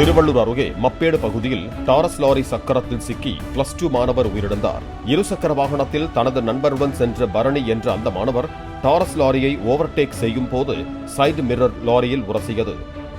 திருவள்ளூர் அருகே மப்பேடு பகுதியில் Taurus lorry சக்கரத்தில் சிக்கி பிளஸ் டூ மாணவர் உயிரிழந்தார். இருசக்கர வாகனத்தில் தனது நண்பருடன் சென்ற பரணி என்ற அந்த மாணவர் டாரஸ் லாரியை ஓவர்டேக் செய்யும் போது சைடு மிரர் லாரியில் உரசியது.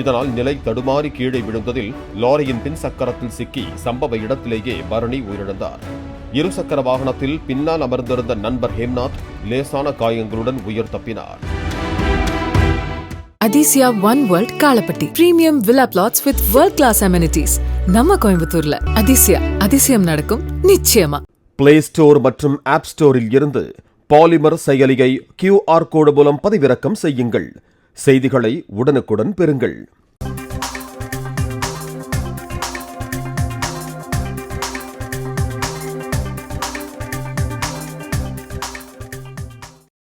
இதனால் நிலை தடுமாறி கீழே விழுந்ததில் லாரியின் பின் சக்கரத்தில் சிக்கி சம்பவ இடத்திலேயே பரணி உயிரிழந்தார். இருசக்கர வாகனத்தில் பின்னால் அமர்ந்திருந்த நண்பர் ஹேம்நாத் லேசான காயங்களுடன் உயிர் தப்பினார். Athisaya one world Kalapatti premium villa flats with world class amenities நம்ம கோயம்புத்தூர்ல அதிசயா அதிசயம் நடக்கும் நிச்சயமா. பிளே ஸ்டோர் மற்றும் ஆப் ஸ்டோரில் இருந்து பாலிமர் செயலியை கியூஆர் கோடு மூலம் பதிவிறக்கம் செய்யுங்கள். செய்திகளை உடனுக்குடன் பெறுங்கள்.